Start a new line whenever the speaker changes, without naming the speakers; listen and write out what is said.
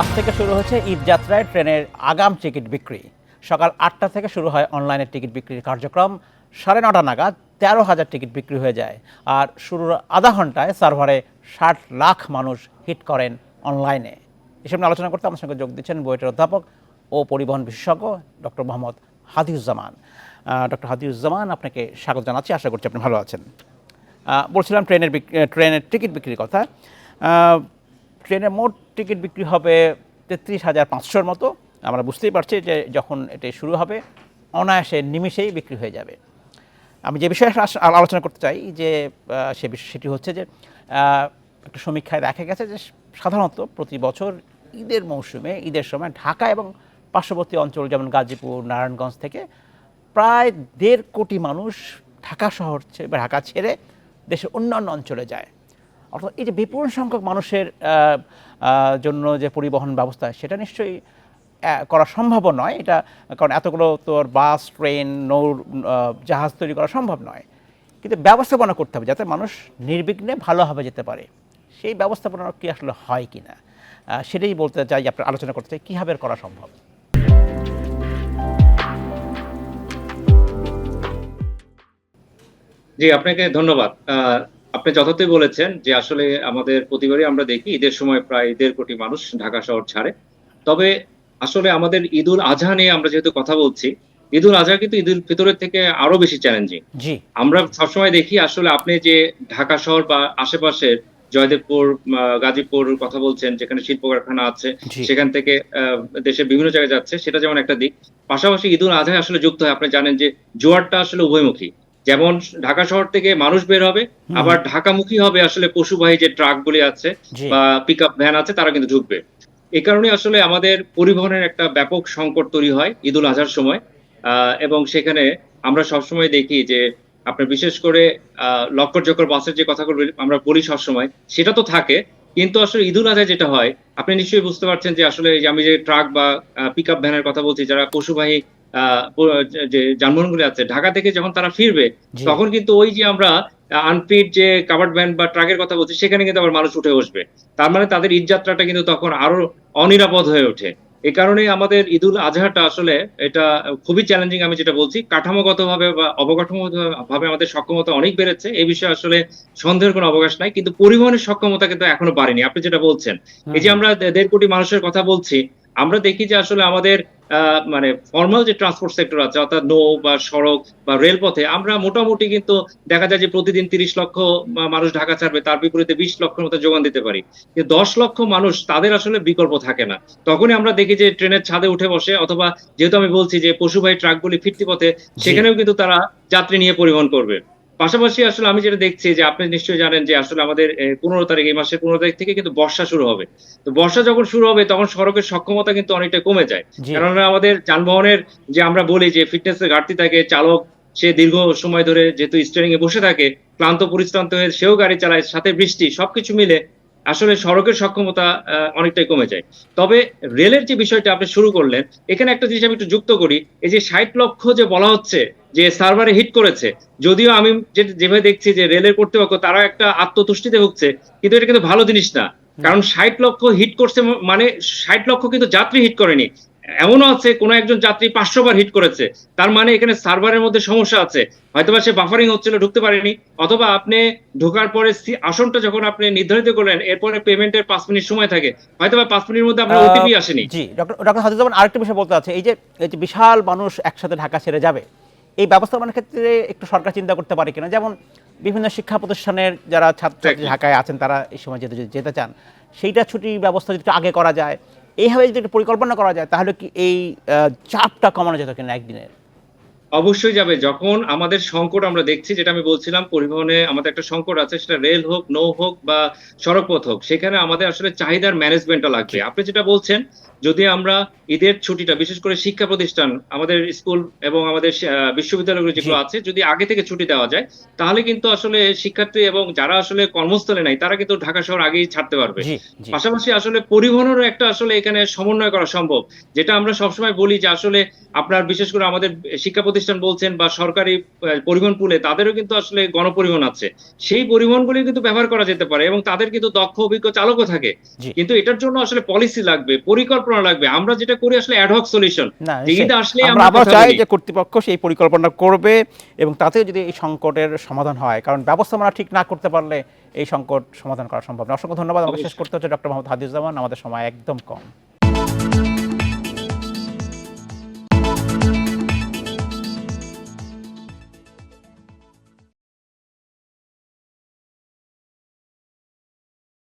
আজ থেকে শুরু হচ্ছে ঈদ যাত্রায় ট্রেনের আগাম টিকিট বিক্রি। সকাল আটটা থেকে শুরু হয় অনলাইনে টিকিট বিক্রির কার্যক্রম। সাড়ে নটা নাগাদ তেরো হাজার টিকিট বিক্রি হয়ে যায়। আর শুরুর আধা ঘন্টায় সার্ভারে ষাট লাখ মানুষ হিট করেন অনলাইনে। এসব নিয়ে আলোচনা করতে আমার সঙ্গে যোগ দিচ্ছেন বুয়েটের অধ্যাপক ও পরিবহন বিশেষজ্ঞ ডক্টর মোহাম্মদ হাদিউজ্জামান। ডক্টর হাদিউজ্জামান আপনাকে স্বাগত জানাচ্ছি। আশা করছি আপনি ভালো আছেন। বলছিলাম ট্রেনের ট্রেনের টিকিট বিক্রির কথা। আহ, ট্রেনের মোট টিকিট বিক্রি হবে তেত্রিশ হাজার পাঁচশোর মতো। আমরা বুঝতেই পারছি যে যখন এটি শুরু হবে, অনায়াসে নিমিষেই বিক্রি হয়ে যাবে। আমি যে বিষয়ে আলোচনা করতে চাই যে সে বিষয়, সেটি হচ্ছে যে একটা সমীক্ষায় দেখা গেছে যে সাধারণত প্রতি বছর ঈদের মৌসুমে, ঈদের সময় ঢাকা এবং পার্শ্ববর্তী অঞ্চল যেমন গাজীপুর, নারায়ণগঞ্জ থেকে প্রায় দেড় কোটি মানুষ ঢাকা শহর ঢাকা ছেড়ে দেশের অন্যান্য অঞ্চলে যায়। অর্থাৎ এই যে বিপুল সংখ্যক মানুষের জন্য যে পরিবহন ব্যবস্থা, সেটা নিশ্চয়ই করা সম্ভব নয়। এটা, কারণ এতগুলো তোর বাস, ট্রেন, নৌ জাহাজ তৈরি করা সম্ভব নয়। কিন্তু ব্যবস্থাপনা করতে হবে, যাতে মানুষ নির্বিঘ্নে ভালোভাবে যেতে পারে। সেই ব্যবস্থাপনা কি আসলে হয় কি না সেটাই বলতে চাই আপনার আলোচনা করতে চাই, কীভাবে করা সম্ভব?
জি, আপনাকে ধন্যবাদ। আপনি যথার্থই বলেছেন যে আসলে আমাদের প্রতিবারই আমরা দেখি ঈদের সময় প্রায় দেড় কোটি মানুষ ঢাকা শহর ছাড়ে। তবে আসলে আমাদের ঈদুল আজহা নিয়ে আমরা যেহেতু কথা বলছি ঈদুল আজহা কিন্তু ঈদুল ফিতরের থেকে আরও বেশি চ্যালেঞ্জিং আমরা সবসময় দেখি আসলে আপনি যে ঢাকা শহর বা আশেপাশের জয়দেবপুর গাজীপুর কথা বলছেন যেখানে শিল্প কারখানা আছে সেখান থেকে আহ, দেশের বিভিন্ন জায়গায় যাচ্ছে সেটা যেমন একটা দিক। পাশাপাশি ঈদুল আজহায় আসলে যুক্ত হয়। আপনি জানেন যে জোয়ারটা আসলে উভয়মুখী। যেমন ঢাকা শহর থেকে মানুষ বের হবে। আবার ঢাকামুখী হবে আসলে পশুবাহী যে ট্রাক গুলি আছে বা পিক আপ ভ্যান আছে তারা কিন্তু ঢুকবে এই কারণে আসলে আমাদের পরিবহনের একটা ব্যাপক সংকট তৈরি হয় ঈদুল আজহার সময় এবং সেখানে আমরা সবসময় দেখি যে আপনার বিশেষ করে আহ, লক্কর জক্কর বাসের যে কথাগুলো আমরা বলি সবসময় সেটা তো থাকে কিন্তু আসলে ঈদুল আজহায় যেটা হয় আপনি নিশ্চয়ই বুঝতে পারছেন যে আসলে আমি যে ট্রাক বা পিক আপ ভ্যানের কথা বলছি যারা পশুবাহী যে যানবাহনগুলি আছে ঢাকা থেকে যখন তারা ফিরবে তখন কিন্তু ওই যে আমরা আনফিট যে কাভার্ড ভ্যান বা ট্রাকের কথা বলছি সেখানে কিন্তু আবার মানুষ উঠে বসবে। তার মানে তাদের ঈদ যাত্রাটা কিন্তু তখন আরও অনিরাপদ হয়ে ওঠে। এই কারণে আমাদের ঈদুল আজহাটা আসলে এটা খুবই চ্যালেঞ্জিং আমি যেটা বলছি কাঠামোগত ভাবে বা অবকাঠামোগত ভাবে আমাদের সক্ষমতা অনেক বেড়েছে। এই বিষয়ে আসলে সন্দেহের কোনো অবকাশ নাই কিন্তু পরিবহনের সক্ষমতা কিন্তু এখনও বাড়েনি। আপনি যেটা বলছেন। এই যে আমরা দেড় কোটি মানুষের কথা বলছি আমরা দেখি যে আসলে আমাদের আহ, মানে ফর্মাল যে ট্রান্সপোর্ট সেক্টর আছে অর্থাৎ নৌ বা সড়ক বা রেলপথে আমরা মোটামুটি কিন্তু দেখা যায় যে প্রতিদিন তিরিশ লক্ষ মানুষ ঢাকা ছাড়বে তার বিপরীতে বিশ লক্ষের মতো যোগান দিতে পারি। কিন্তু দশ লক্ষ মানুষ তাদের আসলে বিকল্প থাকে না। তখনই আমরা দেখি যে ট্রেনের ছাদে উঠে বসে অথবা যেহেতু আমি বলছি যে পশুবাহী ট্রাকগুলি ফিরতি পথে সেখানেও কিন্তু তারা যাত্রী নিয়ে পরিবহন করবে। পাশাপাশি আসলে আমি যেটা দেখছি যে আপনি নিশ্চয়ই জানেন যে আসলে আমাদের পনেরো তারিখ এই মাসের পনেরো তারিখ থেকে কিন্তু বর্ষা শুরু হবে। তো বর্ষা যখন শুরু হবে তখন সড়কের সক্ষমতা কিন্তু অনেকটা কমে যায়। কেননা আমাদের যানবাহনের যে আমরা বলি যে ফিটনেস এর ঘাটতি থাকে চালক সে দীর্ঘ সময় ধরে যেহেতু স্টিয়ারিং এ বসে থাকে ক্লান্ত পরিশ্রান্ত হয়ে সেও গাড়ি চালায় সাথে বৃষ্টি সবকিছু মিলে আসলে সড়কের সক্ষমতা অনেকটাই কমে যায়। তবে রেলের যে বিষয়টা আপনি শুরু করলেন এখানে একটা জিনিস আমি একটু যুক্ত করি এই যে ষাট লক্ষ যে বলা হচ্ছে যে সার্ভারে হিট করেছে যদিও আমি যেভাবে দেখছি যে রেলের কর্তৃপক্ষ তারা একটা আত্মতুষ্টিতে ভুগছে কিন্তু এটা কিন্তু ভালো জিনিস না। কারণ ষাট লক্ষ হিট করছে মানে ষাট লক্ষ কিন্তু যাত্রী হিট করেনি। এমনও আছে কোন একজন যাত্রী পাঁচশো বার হিট করেছে। তার মানে এখানে সার্ভারের মধ্যে সমস্যা আছে। হয়তোবা সে বাফারিং হচ্ছিল ঢুকতে পারেনি। অথবা আপনি ঢোকার পরে আসনটা যখন আপনি নির্ধারিত করলেন এরপরে পেমেন্টের পাঁচ মিনিট সময় থাকে। হয়তোবা পাঁচ মিনিটের মধ্যে আপনার ওটিপি আসেনি।
জি ডক্টর হাজিজমান আরেকটা বিষয় বলতে আছে এই যে এই যে বিশাল মানুষ একসাথে ঢাকা ছেড়ে যাবে এই ব্যবস্থাপনার ক্ষেত্রে একটু সরকার চিন্তা করতে পারে কিনা? যেমন বিভিন্ন শিক্ষা প্রতিষ্ঠানের যারা ছাত্র ঢাকায় আছেন তারা এই সময় যেতে যেতে চান। সেইটা ছুটি ব্যবস্থা যদি আগে করা যায় এইভাবে যদি একটু পরিকল্পনা করা যায় তাহলে কি এই চাপটা কমানো যেত কিনা একদিনের?
অবশ্যই যাবে। যখন আমাদের সংকট আমরা দেখছি যেটা আমি বলছিলাম পরিবহনে আমাদের একটা সংকট আছে সেটা রেল হোক নৌ হোক বা সড়ক পথ হোক সেখানে আমাদের আসলে চাহিদার ম্যানেজমেন্টটা লাগবে। আপনি যেটা বলছেন যদি আমরা ঈদের ছুটিটা বিশেষ করে শিক্ষা প্রতিষ্ঠান আমাদের স্কুল এবং আমাদের বিশ্ববিদ্যালয়গুলো যেগুলো আছে যদি আগে থেকে ছুটি দেওয়া যায় তাহলে কিন্তু আসলে শিক্ষার্থী এবং যারা আসলে কর্মস্থলে নাই তারা কিন্তু ঢাকা শহর আগেই ছাড়তে পারবে। পাশাপাশি আসলে পরিবহনেরও একটা আসলে এখানে সমন্বয় করা সম্ভব যেটা আমরা সবসময় বলি যে আসলে আপনার বিশেষ করে আমাদের শিক্ষা প্রতিষ্ঠান প্রতিষ্ঠান বলছেন বা সরকারি পরিবহন পুলে তাদেরও কিন্তু আসলে গণপরিবহন আছে। সেই পরিবহনগুলি কিন্তু ব্যবহার করা যেতে পারে এবং তাদের কিন্তু দক্ষ অভিজ্ঞ চালকও থাকে। কিন্তু এটার জন্য আসলে পলিসি লাগবে পরিকল্পনা লাগবে। আমরা যেটা করি আসলে অ্যাডহক সলিউশন টিকিট আসলে
আমরা
আমরা
আবার চাই যে কর্তৃপক্ষ সেই পরিকল্পনা করবে এবং তাতে যদি এই সংকটের সমাধান হয় কারণ ব্যবস্থাপনা ঠিক না করতে পারলে এই সংকট সমাধান করা সম্ভব না। অসংখ্য ধন্যবাদ। আমাকে শেষ করতে হচ্ছে ডক্টর মোহাম্মদ হাদিজুজ্জামান। আমাদের সময় একদম কম।